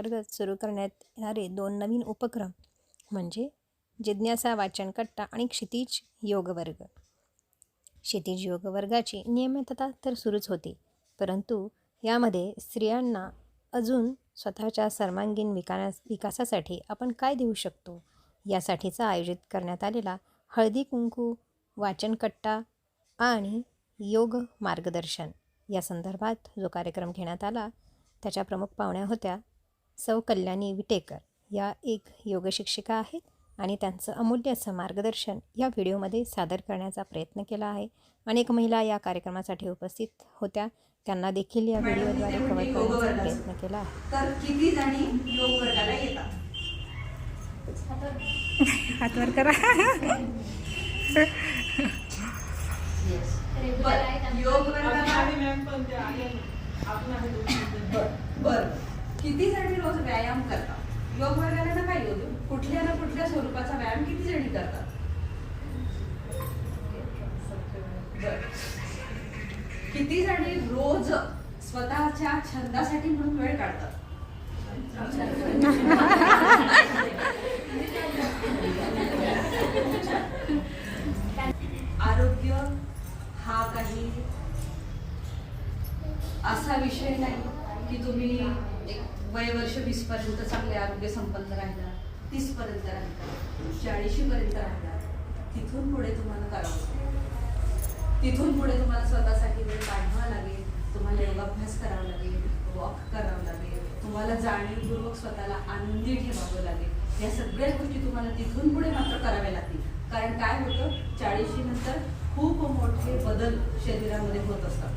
अंतर्गत सुरू करण्यात येणारे दोन नवीन उपक्रम म्हणजे जिज्ञासा वाचन कट्टा आणि क्षितिज योग वर्ग क्षितिज योग वर्गाची नियमितता तर सुरूच होती परंतु यामध्ये स्त्रियांना अजून स्वतःच्या सर्वांगीण विकास विकासासाठी आपण काय देऊ शकतो? यासाठीचा आयोजित करण्यात आलेला हळदी कुंकू वाचनकट्टा आणि योग मार्गदर्शन या संदर्भात जो कार्यक्रम घेण्यात आला त्याच्या प्रमुख पाहुण्या होत्या सौ कल्याणी विटेकर या एक योगशिक्षिका आहेत आणि त्यांचं अमूल्य असं मार्गदर्शन या व्हिडिओमध्ये सादर करण्याचा प्रयत्न केला आहे. अनेक महिला या कार्यक्रमासाठी उपस्थित होत्या. त्यांना देखील या व्हिडिओद्वारे कव्हर करण्याचा प्रयत्न केला आहे. तर किती जणी योग वर्गाला येतात? हातवर करा. बरं, योग वर्गाला बर. किती जणी रोज व्यायाम करतात? योग वर्गाला काय होतं कुठल्या ना कुठल्या स्वरूपाचा व्यायाम किती जणी करतात? किती जणी रोज स्वतःच्या छंदासाठी म्हणून वेळ काढतात? आरोग्य हा काही असा विषय नाही की तुम्ही एक वय वर्ष वीस पर्यंत चांगले आरोग्य संपन्न राहिला तीस पर्यंत राहिला चाळीशी पर्यंत राहिला तिथून पुढे तुम्हाला करावं लागेल. तिथून पुढे तुम्हाला स्वतःसाठी वेळ काढावा लागेल तुम्हाला योगाभ्यास करावा लागेल वॉक करावं लागेल तुम्हाला जाणीवपूर्वक स्वतःला आनंदी ठेवावं लागेल. या सगळ्या गोष्टी तुम्हाला तिथून पुढे मात्र कराव्या लागतील. कारण काय होतं? चाळीशी नंतर खूप मोठे बदल शरीरामध्ये होत असतात.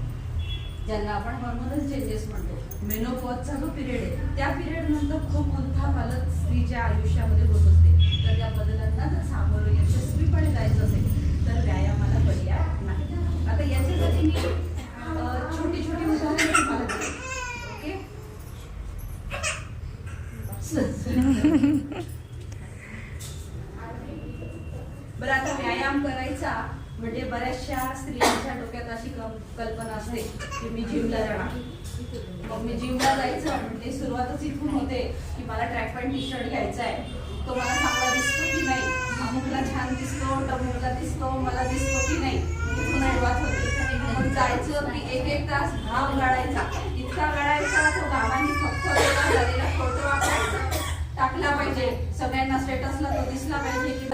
ज्यांना आपण हॉर्मोनल चेंजेस म्हणतो. मेनोपॉजचा जो पिरियड आहे त्या पिरियड नंतर खूप उलथापालथ स्त्रीच्या आयुष्यामध्ये होत असते. तर त्या बदलांना जर सामोरं यशस्वीपणे जायचं असेल तर व्यायामाला पर्याय नाही. आता याच्यासाठी मी छोटी छोटी उदाहरणं तुम्हाला देते. ओके? बरं आता व्यायाम करायचा. म्हणजे बऱ्याचशा स्त्रियांच्या डोक्यात अशी कल्पना असते की मी जिमला जाणार. मग मी जिमला जायचं म्हणजे सुरुवातच इथून होते की मला ट्रॅक पॅन्ट टी शर्ट घ्यायचा आहे तो मला चांगला दिसतो की नाही? अमुकला छान दिसतो टमुकला दिसतो मला दिसतो की नाही? इथून अडवात होते. मग जायचं की एक एक तास घाम गाळायचा. इतका गाळायचा तो घामाने फक्त झालेला फोटो टाकला पाहिजे. सगळ्यांना स्टेटसला तो दिसला पाहिजे की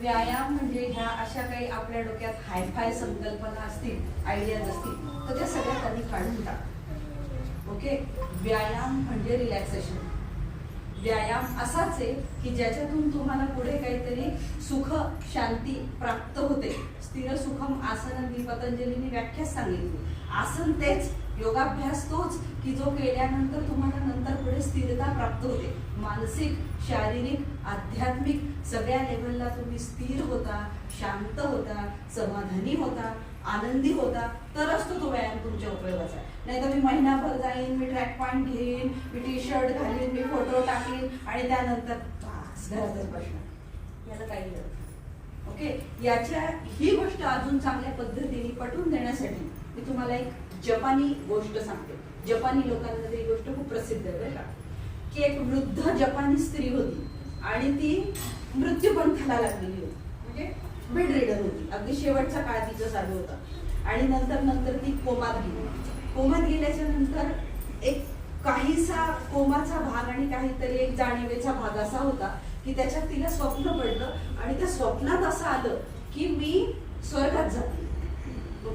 व्यायाम म्हणजे ह्या अशा काही आपल्या डोक्यात हायफाय संकल्पना असतील आयडियाज असतील तर त्या सगळ्या त्यांनी काढून टाक. ओके व्यायाम म्हणजे रिलॅक्सेशन व्यायाम असाच आहे की ज्याच्यातून तुम्हाला पुढे काहीतरी सुख शांती प्राप्त होते. स्थिर सुखम आसन मी पतंजलीने व्याख्या सांगितली. आसन तेच योगाभ्यास तोच की जो केल्यानंतर तुम्हाला नंतर पुढे स्थिरता प्राप्त होते. मानसिक शारीरिक आध्यात्मिक सगळ्या लेवलला तुम्ही स्थिर होता शांत होता समाधानी होता आनंदी होता तरच तो तो व्यायाम तुमच्या उपयोगाचा नाही तर मी महिनाभर जाईन मी ट्रॅक पॉईंट घेईन मी टी शर्ट घालीन मी फोटो टाकीन आणि त्यानंतर घरातच बसणार. याला काही ओके याच्या ही गोष्ट अजून चांगल्या पद्धतीने पटवून देण्यासाठी मी तुम्हाला एक जपानी गोष्ट सांगते. जपानी लोकांमध्ये ही गोष्ट खूप प्रसिद्ध आहे का. की एक वृद्ध जपानी स्त्री होती आणि ती मृत्यूपंथाला लागलेली होती. म्हणजे बेड रिडर होती. अगदी शेवटचा काळ तिचा चालू होता. आणि नंतर नंतर ती कोमात गेली. कोमात गेल्याच्यानंतर एक काहीसा कोमाचा भाग आणि काहीतरी एक जाणीवेचा भाग असा होता की त्याच्यात तिला स्वप्न पडलं आणि त्या स्वप्नात असं आलं की मी स्वर्गात जाते.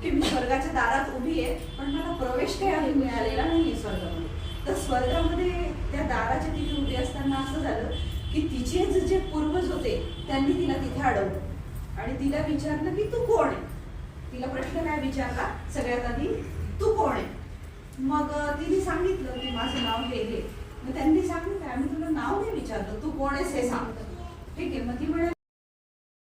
की मी स्वर्गाच्या दारात उभी आहे पण मला प्रवेश काही आहे मिळालेला नाहीये स्वर्गामध्ये. तर स्वर्गामध्ये त्या दाराच्या तिथे उभी असताना असं झालं की तिचे जे- पूर्वज होते त्यांनी तिला तिथे अडवलं. आणि तिला विचारलं की तू कोण आहे? तिला प्रश्न काय विचारला? सगळ्यात आधी तू कोण आहे? मग तिने सांगितलं की माझं नाव हे हे. मग त्यांनी सांगितलं आम्ही तुला नाव नाही विचारलं. तू कोण आहेस हे सांग. ठीक आहे मग ती म्हणाली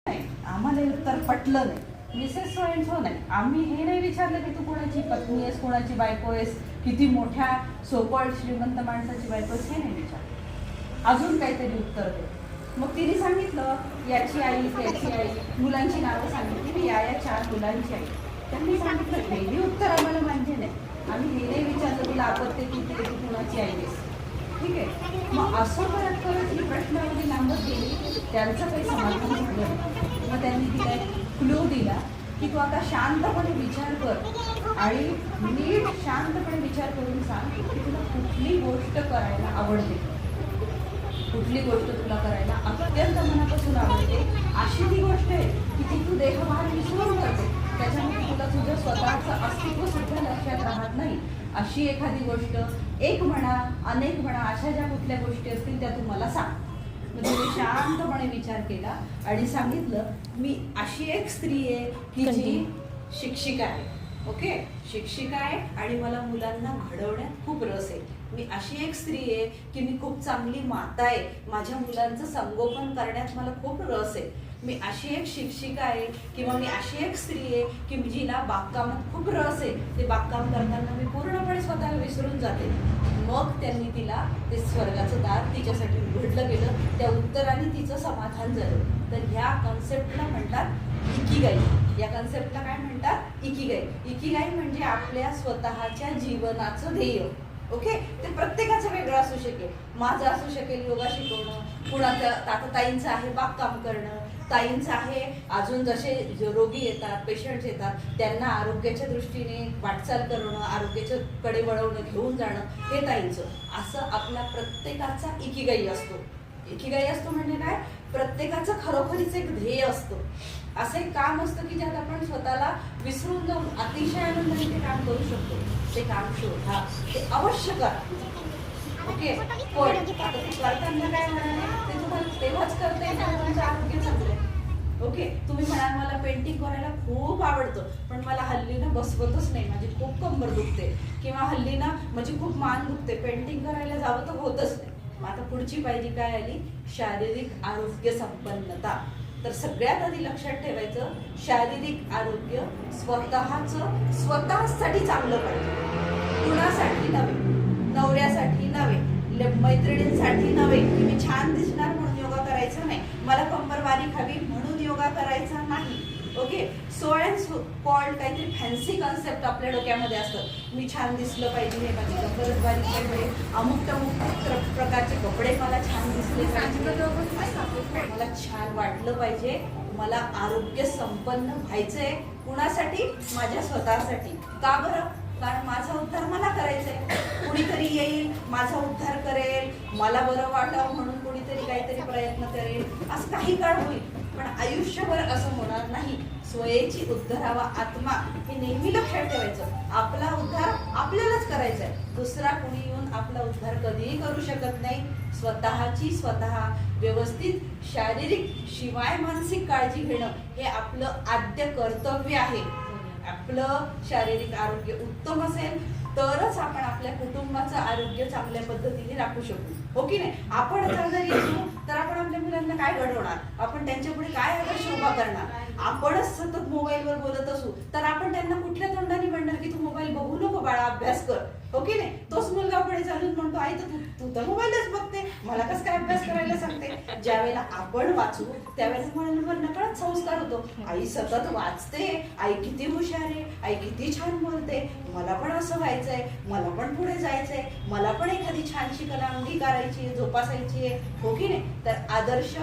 नाही आम्हाला उत्तर पटलं नाही. मिसेस सो अँड सो नाही. आम्ही हे नाही विचारलं की तू कोणाची पत्नी आहेस कोणाची बायको आहेस किती मोठ्या सोपळ श्रीमंत माणसाची बायको आहेस हे नाही विचारलं. अजून काहीतरी उत्तर दे. मग तिने सांगितलं याची आई त्याची आई मुलांची नावं सांगितली मी या या चार मुलांची आई. त्यांनी सांगितलं हेही उत्तर आम्हाला मान्य नाही. आम्ही हे नाही विचारलं तुला आपत्ती किती आहे, तू कुणाची आई आहेस. ठीक आहे. मग असं करत करत ही प्रश्नावली लांबत गेली त्यांचं काही समाधान झालं मग त्यांनी तिला क्लू दिला की तू आता शांतपणे विचार कर. आणि नीट शांतपणे विचार करून सांग की तुला कुठली गोष्ट करायला आवडते. कुठली गोष्ट तुला करायला अत्यंत मनापासून आवडते. अशी ती गोष्ट आहे की ती तू देहभान विसरून करते त्याच्यामुळे तुला तुझं स्वतःचं अस्तित्व सुद्धा लक्षात राहत नाही. अशी एखादी गोष्ट एक म्हणा अनेक म्हणा अशा ज्या कुठल्या गोष्टी असतील त्या तू मला सांग. मग तिने शांतपणे विचार केला आणि सांगितलं मी अशी एक स्त्री आहे की जी शिक्षिका आहे. ओके? शिक्षिका आहे आणि मला मुलांना घडवण्यात खूप रस आहे. मी अशी एक स्त्री आहे की मी खूप चांगली माता आहे. माझ्या मुलांचं संगोपन करण्यात मला खूप रस आहे. मी अशी एक शिक्षिका आहे किंवा मी अशी एक स्त्री आहे की जिला बागकामात खूप रस आहे. ते बागकाम करताना मी पूर्णपणे स्वतःला विसरून जाते. मग त्यांनी तिला ते स्वर्गाचं दार तिच्यासाठी उघडलं गेलं. त्या उत्तराने तिचं समाधान झालं. तर ह्या कॉन्सेप्टला म्हणतात इकिगाई. या कन्सेप्टला काय म्हणतात? इकिगाई. इकिगाई म्हणजे आपल्या स्वतःच्या जीवनाचं ध्येय. ओके ते प्रत्येकाचं वेगळं असू शकेल. माझं असू शकेल योगा शिकवणं कुणाचं आता आहे बागकाम करणं ताईंचं आहे. अजून जसे रोगी येतात पेशंट्स येतात त्यांना आरोग्याच्या दृष्टीने वाटचाल करणं आरोग्याच्या कडे वळवणं घेऊन जाणं हे ताईंचं. असं आपला प्रत्येकाचा इकिगाई असतो. इकिगाई असतो म्हणजे काय? प्रत्येकाचं खरोखरीच एक ध्येय असतं. असं एक काम असतं की ज्यात आपण स्वतःला विसरून जाऊन अतिशय आनंदाने ते काम करू शकतो. ते काम शोधा. ते अवश्य करा. ओके? पण आता करताना काय म्हणाले? ते तुम्हाला तेव्हाच करते ना तुमचं आरोग्य चांगलं ओके तुम्ही म्हणाल मला पेंटिंग करायला खूप आवडतं पण मला हल्ली ना बसवतच नाही. माझी खूप कंबर दुखते. किंवा हल्ली ना माझी खूप मान दुखते. पेंटिंग करायला जावं तर होतच नाही. मग आता पुढची पाहिजे काय आली? शारीरिक आरोग्य संपन्नता. तर सगळ्यात आधी लक्षात ठेवायचं शारीरिक आरोग्य स्वतःचं स्वतःसाठी चांगलं पाहिजे. कुणासाठी नव्हे? नवऱ्यासाठी नव्हे? मैत्रिणींसाठी नव्हे? की मी छान दिसणार म्हणून योगा करायचा नाही? मला कंबरवारी हवी म्हणून योगा करायचा नाही ओके सो अँड कॉल्ड काहीतरी फॅन्सी कन्सेप्ट आपल्या डोक्यामध्ये असतं. मी छान दिसलं पाहिजे हे माझी कंबरच बारीक पाहिजे अमुक तमुक प्रकारचे कपडे मला छान दिसले पाहिजे. मला छान वाटलं पाहिजे. मला आरोग्य संपन्न व्हायचंय. कुणासाठी? माझ्या स्वतःसाठी. का बरं? कारण माझा उद्धार मला करायचा आहे कुणीतरी येईल माझा उद्धार करेल. मला बरं वाटावं म्हणून कुणीतरी काहीतरी प्रयत्न करेल. असं काही काळ होईल. पण आयुष्यभर असं होणार नाही. स्वयेची उद्धारावा आत्मा हे नेहमी लक्षात ठेवायचं. आपला उद्धार आपल्यालाच करायचा आहे. दुसरा कुणी येऊन आपला उद्धार कधीही करू शकत नाही. स्वतःची स्वतः व्यवस्थित शारीरिक शिवाय मानसिक काळजी घेणं हे आपलं आद्य कर्तव्य आहे. आपलं शारीरिक आरोग्य उत्तम असेल तरच आपण आपल्या कुटुंबाचं आरोग्य चांगल्या पद्धतीने राखू शकू. हो की नाही? आपण जर येऊ तर आपण आपल्या मुलांना काय घडवणार? आपण त्यांच्या पुढे काय आदर्श उभा करणार? आपणच सतत मोबाईलवर बोलत असू तर आपण त्यांना कुठल्या तोंडाने म्हणणार की तू मोबाईल बघू नको बाळा अभ्यास कर. हो की नाही? तोच मुलगा पुढे चालून म्हणतो आई तर तू तू तर मोबाईलच बघते. मला कसं काय अभ्यास करायला सांगते? ज्यावेळेला आपण वाचू त्यावेळेला मुलांवर नकळत संस्कार होतो. आई सतत वाचते. आई किती हुशार आहे. आई किती छान बोलते. मला पण असं व्हायचंय. मला पण पुढे जायचंय. मला पण एखादी छानशी कला अंगीकारायची आहे जोपासायची आहे. हो की नाही? तर आदर्श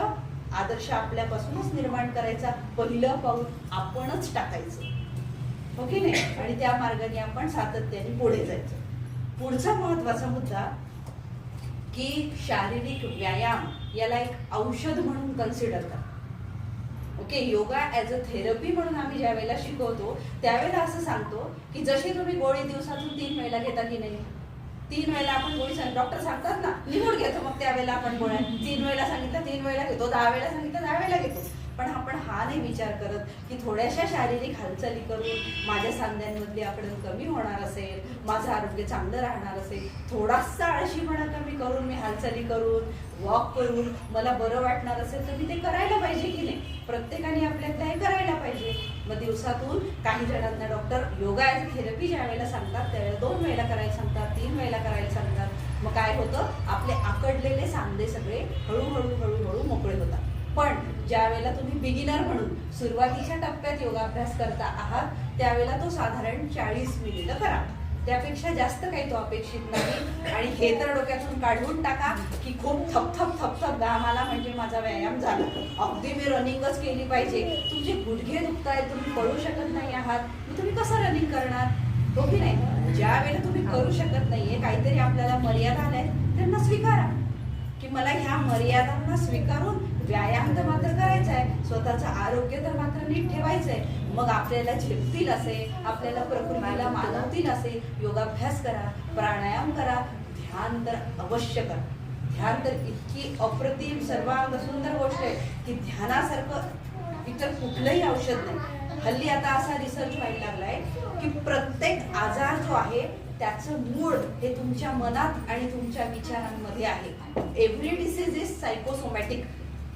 आदर्श आपल्यापासूनच निर्माण करायचा. पहिलं पाऊल आपणच टाकायचं. ओके नाही? आणि त्या मार्गाने आपण सातत्याने पुढे जायचं. पुढचा महत्त्वाचा मुद्दा की शारीरिक व्यायाम याला एक औषध म्हणून कन्सिडर करा. Okay? Yoga as a therapy म्हणून आम्ही ज्या वेळेला शिकवतो त्यावेळेला असं सांगतो की जशी तुम्ही गोळी दिवसातून तीन वेळेला घेता की नाही? तीन वेळेला आपण गोळी सांग डॉक्टर सांगतात ना लिहून घेतो मग त्यावेळेला आपण गोळ्या. तीन वेळेला सांगितलं तीन वेळेला घेतो दहा वेळेला सांगितलं दहा वेळेला घेतो. पण आपण हा नाही विचार करत की थोड्याशा शारीरिक हालचाली करून माझ्या सांध्यांमधली आकडण कमी होणार असेल माझं आरोग्य चांगलं राहणार असेल थोडासा आळशीपणा कमी करून मी हालचाली करून वॉक करून मला बरं वाटणार असेल तर मी ते करायला पाहिजे की नाही? प्रत्येकाने आपल्यातलं हे करायला पाहिजे. मग दिवसातून काही जणांना डॉक्टर योगा ॲज थेरपी ज्या वेळेला सांगतात त्यावेळेला दोन वेळेला करायला सांगतात तीन वेळेला करायला सांगतात. मग काय होतं? आपले आकडलेले सांधे सगळे हळूहळू हळूहळू मोकळे होतात. पण ज्या वेळेला तुम्ही बिगिनर म्हणून सुरुवातीच्या टप्प्यात योगाभ्यास करता आहात त्यावेळेला तो साधारण चाळीस मिनिटं करा. त्यापेक्षा जास्त काही तो अपेक्षित नाही. आणि हे तर डोक्यातून काढून टाका की खूप थपथप थपथप घाम म्हणजे माझा व्यायाम झाला. अगदी मी रनिंगच केली पाहिजे. तुमचे गुडघे दुखतायत तुम्ही पळू शकत नाही आहात. मग तुम्ही कसं रनिंग करणार? हो की नाही? ज्या वेळेला तुम्ही करू शकत नाहीये काहीतरी आपल्याला मर्यादा आल्या त्यांना स्वीकारा. की मला ह्या मर्यादांना स्वीकारून व्यायाम तर मात्र करायचा आहे. स्वतःचं आरोग्य तर मात्र नीट ठेवायचं आहे मग आपल्याला झेपतील असे आपल्याला प्रकृतीला मानवतील असे योगाभ्यास करा प्राणायाम करा ध्यान तर अवश्य करा. ध्यान तर इतकी अप्रतिम सर्वांग सुंदर गोष्ट आहे की ध्यानासारखं इतर कुठलंही औषध नाही. हल्ली आता असा रिसर्च व्हायला लागलाय की प्रत्येक आजार जो आहे त्याचं मूळ हे तुमच्या मनात आणि तुमच्या विचारांमध्ये आहे. एव्हरी डिसीज इज सायकोसोमॅटिक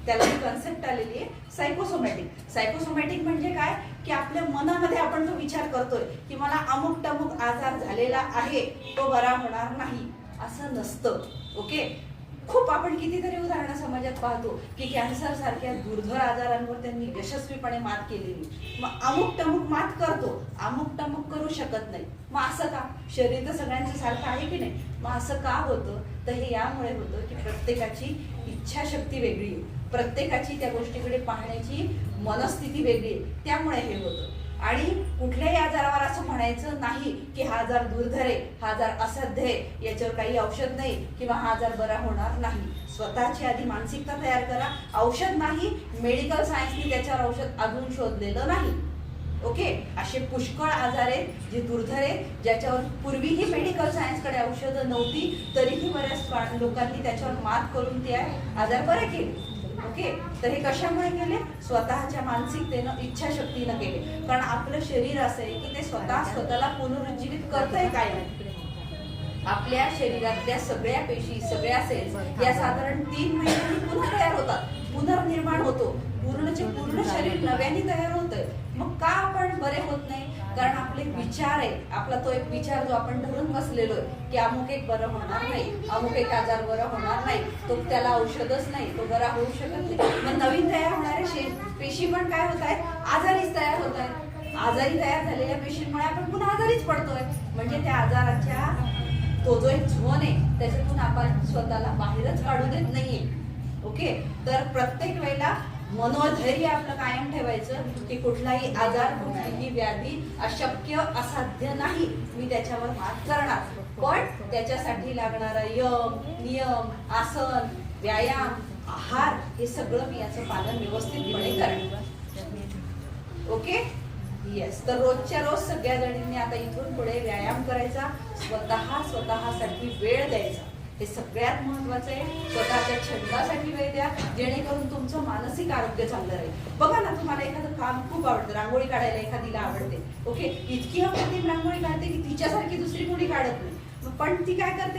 त्याला ही कन्सेप्ट आलेली आहे सायकोसोमॅटिक सायकोसोमॅटिक म्हणजे काय? की आपल्या मनामध्ये आपण जो विचार करतोय की मला अमुक टमुक आजार झालेला आहे तो बरा होणार नाही असं नसतं. ओके? खूप आपण कितीतरी उदाहरणं समाजात पाहतो की कॅन्सर सारख्या दुर्धर आजारांवर त्यांनी यशस्वीपणे मात केलेली. मग अमुक टमुक मात करतो अमुक टमुक करू शकत नाही. मग असं का? शरीर तर सगळ्यांचं सारखं आहे की नाही? मग असं का होतं? तर हे यामुळे होतं की प्रत्येकाची इच्छाशक्ती वेगळी प्रत्येकाची त्या गोष्टीकडे पाहण्याची मनस्थिती वेगळी त्यामुळे हे होतं. आणि कुठल्याही आजारावर असं म्हणायचं नाही की हा आजार दुर्धर आहे हा आजार असाध्य आहे याच्यावर काही औषध नाही किंवा हा आजार बरा होणार नाही. स्वतःची आधी मानसिकता तयार करा. औषध नाही मेडिकल सायन्सनी त्याच्यावर औषध अजून शोधलेलं नाही. ओके? असे पुष्कळ आजार आहेत जे दुर्धर आहेत ज्याच्यावर पूर्वीही मेडिकल सायन्सकडे औषधं नव्हती तरीही बऱ्याच लोकांनी त्याच्यावर मात करून ते आजार बरे केले. ओके? तर हे कशामुळे केले? स्वतःच्या मानसिकतेनं इच्छाशक्तीनं केले. कारण आपलं शरीर असं आहे की ते स्वतः स्वतःला पुनरुज्जीवित करतंय काय आपल्या शरीरातल्या सगळ्या पेशी सगळ्या सेल्स या साधारण तीन महिन्यांनी पुन्हा तयार होतात पुनर्निर्माण होतो. पूर्णचे पूर्ण शरीर नव्याने तयार होतंय. मग का आपण बरे होत नाही? कारण आपले विचार आहे. आपला तो एक विचार जो आपण धरून बसलेलो आहे की अमुक एक बरं होणार नाही अमुक एक आजार बरं होणार नाही तो त्याला औषधच नाही तो बरा होऊ शकत नाही. मग नवीन तयार होणारे शे पेशी पण काय होत आहेत? आजारीच तयार होत आहेत. आजारी तयार झालेल्या पेशींमुळे आपण पुन्हा आजारीच पडतोय. म्हणजे त्या आजाराच्या तो जो एक झोन आहे त्याच्यातून आपण स्वतःला बाहेरच काढू देत नाहीये. ओके? तर प्रत्येक वेळेला मनोधैर्य आपलं कायम ठेवायचं की कुठलाही आजार कुठलीही व्याधी अशक्य असाध्य नाही. मी त्याच्यावर मात करणार. पण त्याच्यासाठी लागणारा यम नियम आसन व्यायाम आहार हे सगळं मी याचं पालन व्यवस्थितपणे करणार. ओके? येस तर रोजच्या रोज सगळ्या जणींनी आता इथून पुढे व्यायाम करायचा स्वतः स्वतःसाठी वेळ द्यायचा. हे सगळ्यात महत्वाचं आहे स्वतःच्या छंदासाठी वेळ द्या जेणेकरून तुमचं मानसिक आरोग्य चांगलं राहील. बघा ना तुम्हाला एखादं काम खूप आवडतं रांगोळी काढायला एखादीला आवडते. ओके? इतकी अप्रतिम रांगोळी काढते की तिच्यासारखी दुसरी कोणी काढत नाही. पण ती काय करते?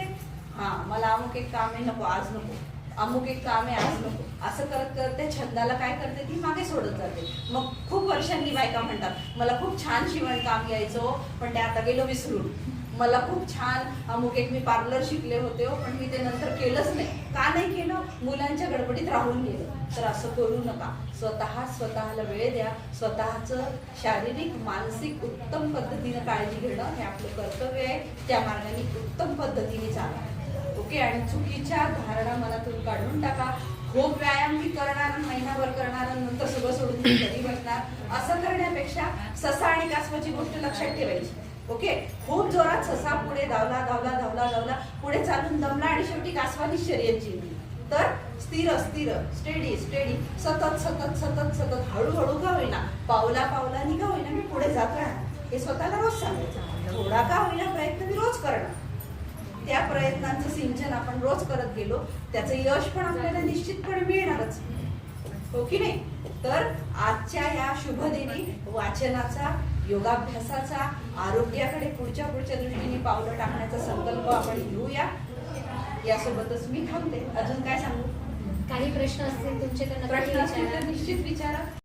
हा मला अमुक एक काम आहे नको आज नको. अमुक एक काम आहे आज नको. असं करत करत त्या छंदाला काय करते? ती मागे सोडत जाते. मग खूप वर्षांनी बायका म्हणतात मला खूप छान शिवण काम यायचं हो, पण ते आता गेलो विसरून. मला खूप छान अमुक एक मी पार्लर शिकले होते हो, पण मी ते नंतर केलंच नाही. का नाही केलं? मुलांच्या गडबडीत राहून गेलं. तर असं करू नका. स्वतः स्वतःला वेळ द्या. स्वतःचं शारीरिक मानसिक उत्तम पद्धतीनं काळजी घेणं हे आपलं कर्तव्य आहे. त्या मार्गाने उत्तम पद्धतीने चाला. ओके? आणि चुकीच्या धारणा मनातून काढून टाका. खूप व्यायाम मी करणार महिनाभर करणार आणि नंतर सगळं सोडून कधी बसणार? असं करण्यापेक्षा ससा आणि कासवाची गोष्ट लक्षात ठेवायची. ओके? खूप जोरात ससा पुढे धावला धावला धावला धावला. पुढे चालून दमला आणि शेवटी कासवानी शर्यत जिंकली. तर स्थिर स्थिर स्टेडी स्टेडी सतत सतत सतत सतत. हळूहळू का होईना? पावला पावलानी का होईना? मी पुढे जात राहणार. हे स्वतःला रोज सांगायचं. थोडा का होईना प्रयत्न मी रोज करणार. त्या प्रयत्नांचं सिंचन आपण रोज करत गेलो. त्याचं यश पण आपल्याला निश्चितपणे मिळणारच. हो की नाही? तर आजच्या या शुभदिनी वाचनाचा योगाभ्यासाचा आरोग्याकडे पुढच्या पुढच्या दृष्टीने पावलं टाकण्याचा संकल्प आपण घेऊया. यासोबतच मी थांबते. अजून काय सांगू? काही प्रश्न असतील तुमचे तर प्रश्न असतील. तर निश्चित विचारा.